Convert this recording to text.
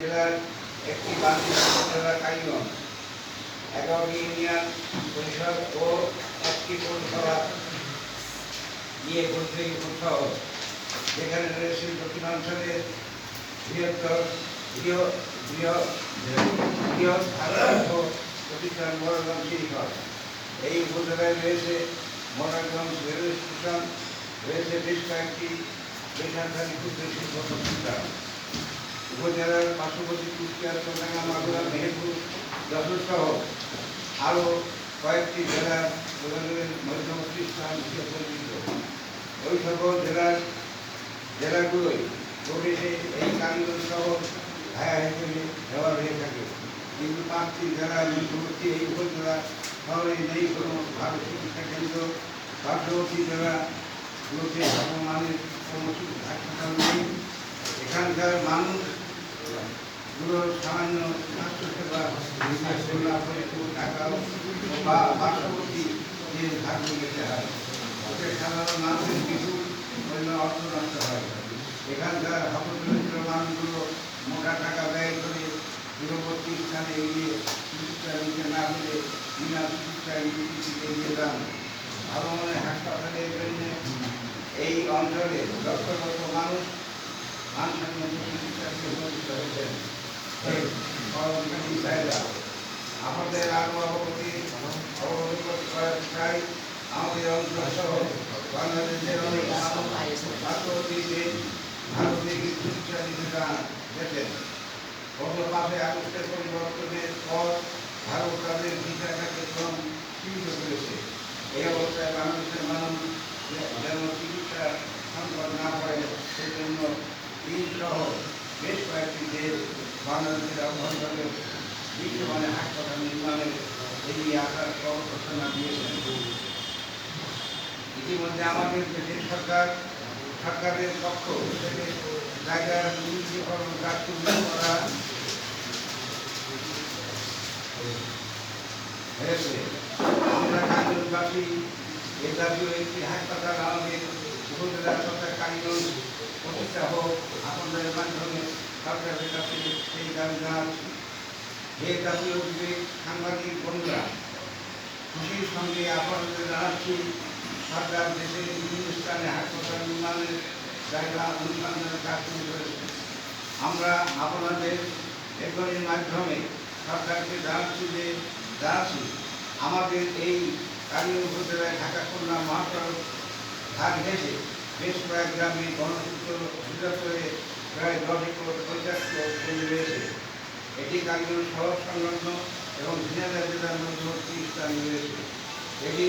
জেলার একটি জেলা কাইগঞ্জ এগারোটি ইউনিয়ন পরিষদ ও একটি পৌরসভা নিয়ে গঠিত এই যেখানে রয়েছে দক্ষিণাঞ্চলের বৃহত্তর বৃহৎ বৃহৎ আদর্শ প্রতিষ্ঠান মোরারগঞ্জ সিরিকল এই উপজেলায় রয়েছে মোরারগঞ্জ রেলওয়ে স্টেশন রয়েছে বেশ কয়েকটি বেসরকারি ক্ষুদ্র শিল্প প্রতিষ্ঠান। উপজেলার পার্শ্ববর্তী কুষ্টিয়া চন্দ্রগা মাগুরা, মেহেরপুর, যশোর সহ আরও কয়েকটি জেলার যোগাযোগের মধ্যবর্তী স্থান হিসেবে পরিচিত। ওই সকল জেলার জেলাগুলোই প্রবেশে এই কারিগর শহর ভায়া হিসেবে ব্যবহার হয়ে থাকে। কিন্তু পাঁচটি জেলার মধ্যবর্তী এই উপজেলা শহরে নেই কোনো ভালো চিকিৎসা কেন্দ্র। পার্শ্ববর্তী জেলাগুলোতে ভাবমানের কোনো হাসপাতাল নেই এখানকার মানুষ গুলো সামান্য স্বাস্থ্যসেবা বিকাশগুলো প্রচুর টাকা বা পার্শ্ববর্তী যে ধারণ যেতে হয় সাধারণ মানুষের কিছু অর্থ নষ্ট হয় এখানকার হতদরিদ্র মানুষগুলো মোটা টাকা ব্যয় করে দূরবর্তী স্থানে এগিয়ে চিকিৎসা নিতে না পেরে বিনা চিকিৎসায় মৃত্যুকে এগিয়ে যান ভালো এই অঞ্চলে লক্ষ লক্ষ মানুষ চিকিৎসাকে বঞ্চিত হয়েছেন আমাদের আরও অবগতি অবগত করার চাই আমাদের অঞ্চল সহ বাংলাদেশের অনেক দেশ ভারতে চিকিৎসা নিতে চান যেতেন গত পাঁচই আগস্টের পরিবর্তনের পর ভারত তাদের ভিসা কার্যক্রম সীমিত করেছে এই অবস্থায় বাংলাদেশের মানুষ যেন চিকিৎসা হাসপাতাল নির্মাণের এগিয়ে আসার ঘোষণা দিয়েছেন ইতিমধ্যে আমাদের সরকারের পক্ষ থেকে জায়গার করা আমরা একটি হাসপাতাল আমাদের উপজেলা সরকার কারিগঞ্জ প্রতিষ্ঠা হোক আপনাদের মাধ্যমে সরকারের কাছে সেই দাবি জানাচ্ছি যে জাতীয় বিবেক সাংবাদিক বন্ধুরা, খুশির সঙ্গে আপনাদের জানাচ্ছি, সরকার দেশের বিভিন্ন স্থানে হাসপাতাল নির্মাণের জায়গা অনুসন্ধানের কাজ শুরু করেছে। আমরা আপনাদের এগুলির মাধ্যমে সরকারকে জানাচ্ছি যে, জানাচ্ছি, আমাদের এই কালীয় উপজেলায় ঢাকা খুলনা মহাসড়ক ধার ঘেঁষে বেশ কয়েক গ্রামে গণসূত্র বৃহত্তরে প্রায় দশ একর পঞ্চাশ জমি রয়েছে। এটি কালীগঞ্জ শহর সংলগ্ন এবং ঝিনাইদহ জেলার মধ্যবর্তী স্থানে রয়েছে। এটি